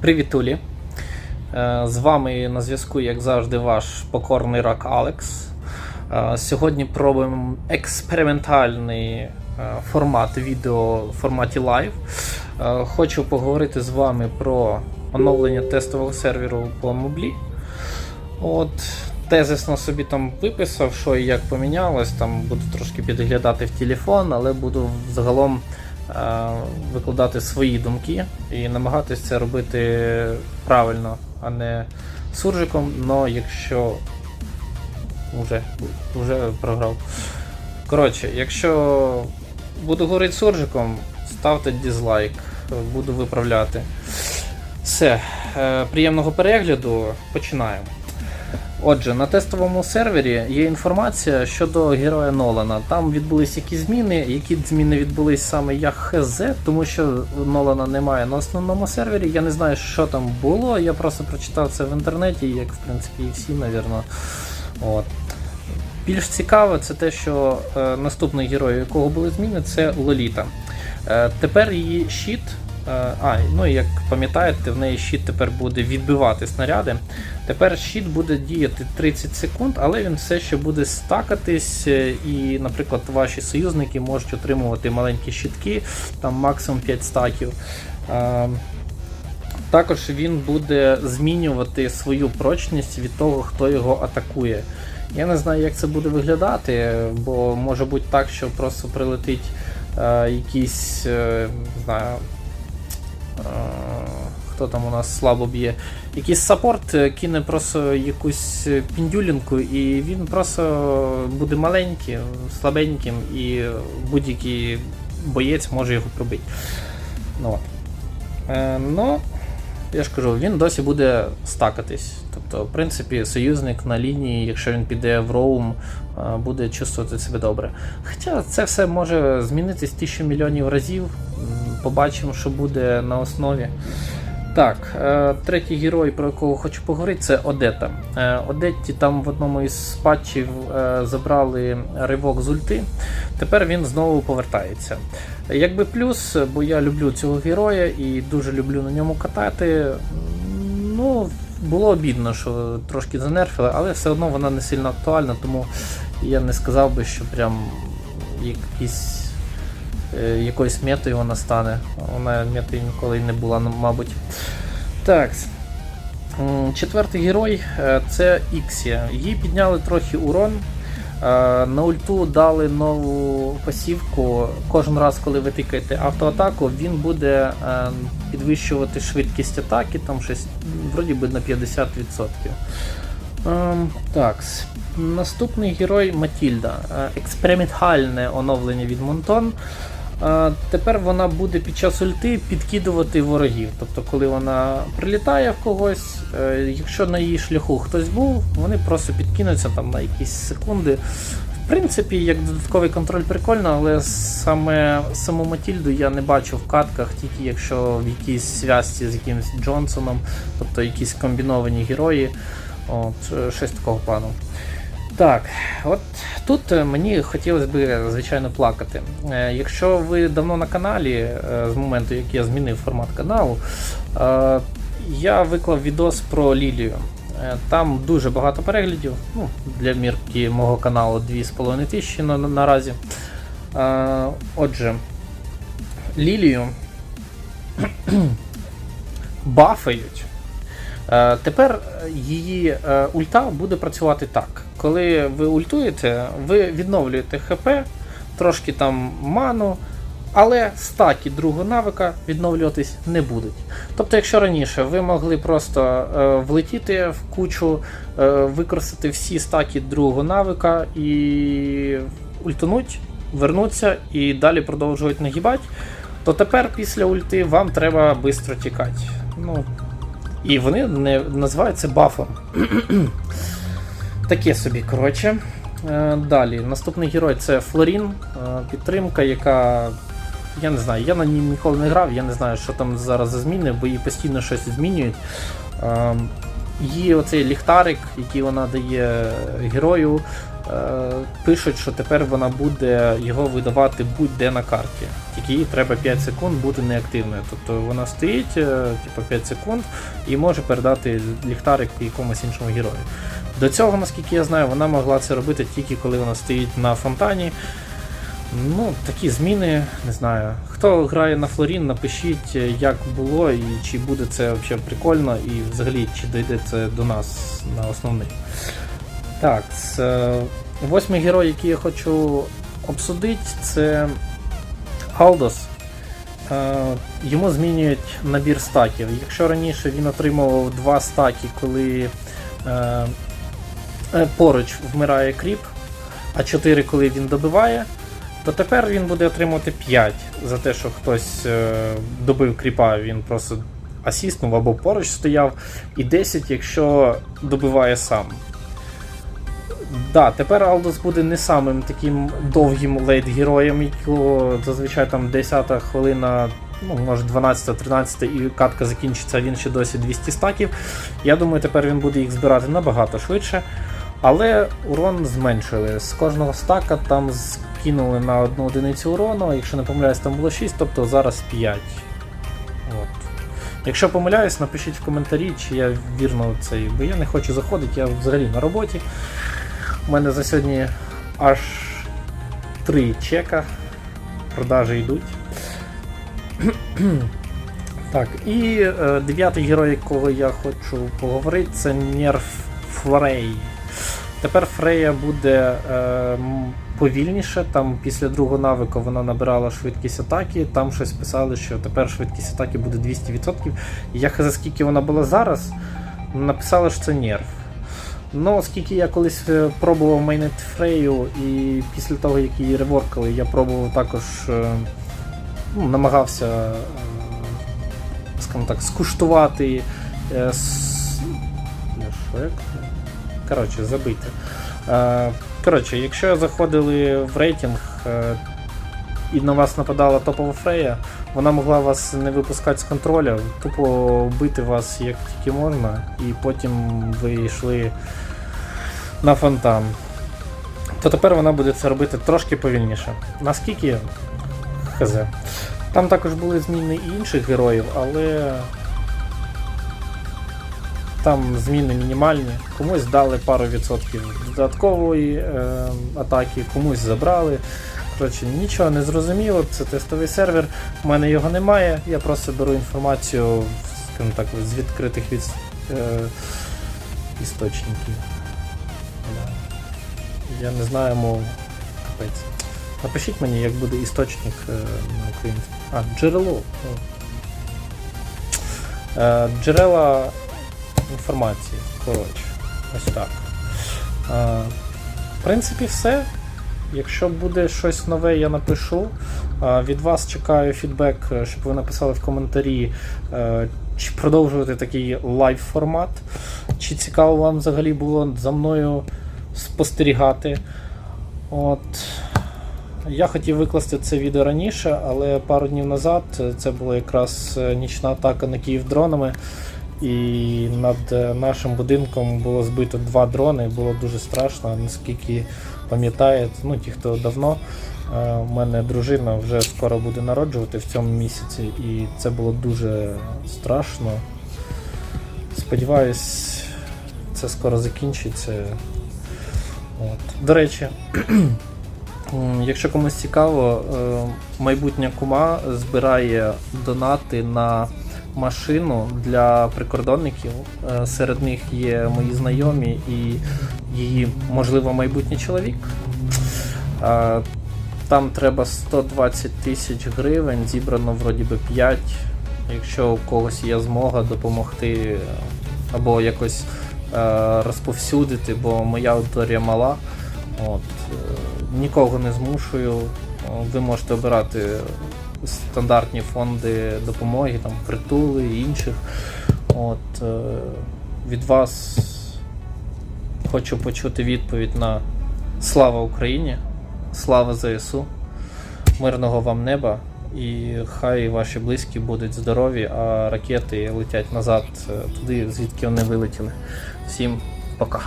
Привітулі! Е, З вами на зв'язку, як завжди, ваш покорний рак Алекс. Е, Сьогодні пробуємо експериментальний е, формат відео в форматі лайв. Хочу поговорити з вами про оновлення тестового серверу по Моблі. От, тезисно собі там виписав, що і як помінялось. Там буду трошки підглядати в телефон, але буду загалом викладати свої думки і намагатися це робити правильно, а не суржиком. Но якщо вже, вже програв. Коротше, якщо буду говорити суржиком, ставте дизлайк, буду виправляти. Все, е, приємного перегляду, починаємо. Отже, на тестовому сервері є інформація щодо героя Нолана. Там відбулись якісь зміни. Які зміни відбулись саме я хз, тому що Нолана немає на основному сервері. Я не знаю, що там було. Я просто прочитав це в інтернеті, як в принципі і всі, навірно. От. Більш цікаве, це те, що е, наступний герой, якого були зміни, це Лоліта. Е, тепер її щит. Е, А, ну як пам'ятаєте, в неї щит тепер буде відбивати снаряди. Тепер щит буде діяти 30 секунд, але він все ще буде стакатись, е, і, наприклад, ваші союзники можуть отримувати маленькі щитки, там максимум 5 стаків. Е, Також він буде змінювати свою прочність від того, хто його атакує. Я не знаю, як це буде виглядати, бо може бути так, що просто прилетить е, якийсь, не знаю, хто там у нас слабо б'є. Якийсь саппорт е, кине просто якусь е, піндюлінку, і він просто буде маленьким, слабеньким, і будь-який боєць може його пробити. Ну. Е, ну, я ж кажу, він досі буде стакатись. Тобто, в принципі, союзник на лінії, якщо він піде в роум, е, буде чувствувати себе добре. Хоча це все може змінитись тисячу мільйонів разів. Побачимо, що буде на основі. Так, е, третій герой, про якого хочу поговорити, це Одета. Е, Одетті там в одному із патчів е, забрали ривок з ульти. Тепер він знову повертається. Якби плюс, бо я люблю цього героя і дуже люблю на ньому катати. Ну, було обідно, що трошки занерфили, але все одно вона не сильно актуальна, тому я не сказав би, що прям якісь, якоюсь метою вона стане. Вона метою ніколи не була, ну, мабуть. Так. Четвертий герой е, це Іксія. Їй підняли трохи урон. Е, На ульту дали нову пасівку. Кожен раз, коли ви тикаєте автоатаку, він буде е, підвищувати швидкість атаки, там щось вроді би на 50%. Ем, так, наступний герой Матільда. Е, Експериментальне оновлення від Монтон. Тепер вона буде під час ульти підкидувати ворогів. Тобто, коли вона прилітає в когось, е, якщо на її шляху хтось був, вони просто підкинуться там на якісь секунди. В принципі, як додатковий контроль прикольно, але саме саму Матільду я не бачу в катках, тільки якщо в якійсь зв'язці з якимось Джонсоном, тобто якісь комбіновані герої. От, е, щось такого плану. Так, от тут е, мені хотілося б, звичайно, плакати. Е, Якщо ви давно на каналі, е, з моменту, як я змінив формат каналу, я виклав відос про Лілію. Там дуже багато переглядів. Ну, для мірки мого каналу 2,5 тисячі на, на- наразі. Отже, Лілію бафають. Е, Тепер її е, ульта буде працювати так. Коли ви ультуєте, ви відновлюєте ХП, трошки там ману, але стаки другого навика відновлюватись не будуть. Тобто, якщо раніше ви могли просто е, влетіти в кучу, використати всі стаки другого навика і ультануть, вернуться і далі продовжувати нагибати, то тепер після ульти вам треба швидко тікати. Ну, і вони не називають це бафом. Таке собі, коротше. Е, Далі, наступний герой це Флорін, е, підтримка, яка. Я не знаю, я на ній ніколи не грав, я не знаю, що там зараз за зміни, бо її постійно щось змінюють. Е, Її оцей ліхтарик, який вона дає герою, пишуть, що тепер вона буде його видавати будь-де на карті. Тільки їй треба 5 секунд бути неактивною. Тобто вона стоїть, е, типу 5 секунд і може передати ліхтарик якомусь іншому герою. До цього, наскільки я знаю, вона могла це робити тільки коли вона стоїть на фонтані. Ну, такі зміни, не знаю. Хто грає на Флорін, напишіть, е, як було і чи буде це взагалі прикольно, і взагалі чи дійде це до нас на основний. Так, е, восьмий герой, який я хочу обсудити, це Алдос. Е, Йому змінюють набір стаків. Якщо раніше він отримував два стаки, коли е, поруч вмирає кріп, а 4 коли він добиває, то тепер він буде отримувати 5 за те, що хтось добив кріпа, він просто асістнув або поруч стояв, і 10, якщо добиває сам. Да, тепер Алдос буде не самим таким довгим лейт-героєм, якого зазвичай там 10 хвилина, ну, може 12-13 і катка закінчиться, він ще досі 200 стаків. Я думаю, тепер він буде їх збирати набагато швидше. Але урон зменшили. З кожного стака там скинули на одну одиницю урону, якщо не помиляюсь, там було 6, тобто зараз 5. От. Якщо помиляюсь, напишіть в коментарі, чи я вірно цей, бо я не хочу заходити, я взагалі на роботі. У мене за сьогодні аж 3 чека. Продажі йдуть. так, і е, дев'ятий герой, якого я хочу поговорити, це Нерф Фрей. Тепер Фрея буде е, повільніше. Там після другого навика вона набирала швидкість атаки. Там щось писали, що тепер швидкість атаки буде 200%. І я за скільки вона була зараз, написали, що це нерв. Ну, оскільки я колись е, пробував майнити Фрею, і після того, як її реворкали, я пробував також е, ну, намагався, е, скажімо так, скуштувати. Коротше, забити. Коротше, якщо заходили в рейтинг і на вас нападала топова фрея, вона могла вас не випускати з контроля, тупо бити вас як тільки можна, і потім ви йшли на фонтан. То тепер вона буде це робити трошки повільніше. Наскільки? Хз. Там також були зміни і інших героїв, але там зміни мінімальні. Комусь дали пару відсотків додаткової е, атаки, комусь забрали. Коротше, нічого не зрозуміло, це тестовий сервер, у мене його немає, я просто беру інформацію скажімо так, з відкритих від, е, істочників. Я не знаю мов. Капець. Напишіть мені, як буде істочник е, на українській. А, джерело. Е, джерела інформації. Коротше, ось так. Е, в принципі, все. Якщо буде щось нове, я напишу. Від вас чекаю фідбек, е, щоб ви написали в коментарі, е, чи продовжувати такий лайв формат, чи цікаво вам взагалі було за мною спостерігати. От. Я хотів викласти це відео раніше, але пару днів назад е, це була якраз нічна атака на Київ дронами. І над е, нашим будинком було збито два дрони, було дуже страшно, наскільки пам'ятаєте, ну ті, хто давно. е, У мене дружина вже скоро буде народжувати в цьому місяці, і це було дуже страшно. Сподіваюсь, це скоро закінчиться. От. До речі, якщо комусь цікаво, е, майбутня кума збирає донати на машину для прикордонників. Е, Серед них є мої знайомі і її, можливо, майбутній чоловік. Е, Там треба 120 тисяч гривень, зібрано вроді би 5. Якщо у когось є змога допомогти е, або якось розповсюдити, бо моя аудиторія мала. От, нікого не змушую. Ви можете обирати стандартні фонди допомоги, там притули і інших. От, е, від вас хочу почути відповідь на Слава Україні, слава ЗСУ, мирного вам неба. І хай ваші близькі будуть здорові, а ракети летять назад е, туди, звідки вони вилетіли. Всім пока.